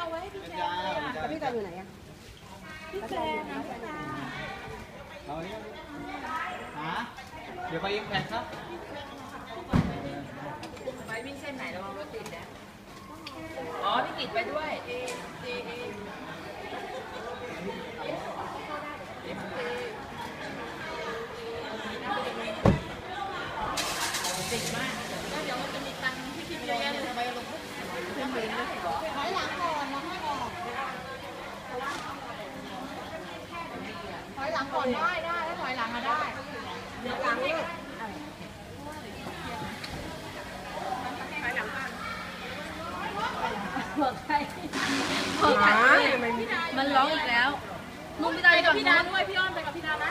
ยังไม่ได้เอาไว้ให้พี่แซมเลยอะแล้วพี่ตาอยู่ไหนอะพี่แซมนะพี่ตาเอาเนี่ยหาเดี๋ยวไปอิมแพคครับไปวิ่งเส้นไหนระวังรถติดนะอ๋อพี่กิดไปด้วยเอเอเอติดมากแล้วเดี๋ยวมันจะมีตังค์ที่คิดเยอะแยะเลยไปลงปุ๊บขึ้นไปนะ ถอยหลังก่อนนะให้ออกถอยหลัง ก่อนได้ได้ถ้าถอยหลังมาได้เดี๋ยวหลังเลยมันร้องอีกแล้วนุ่มพี่ตาไปกับพี่ดาด้วยพี่อ้อนไปกับพี่ดานะ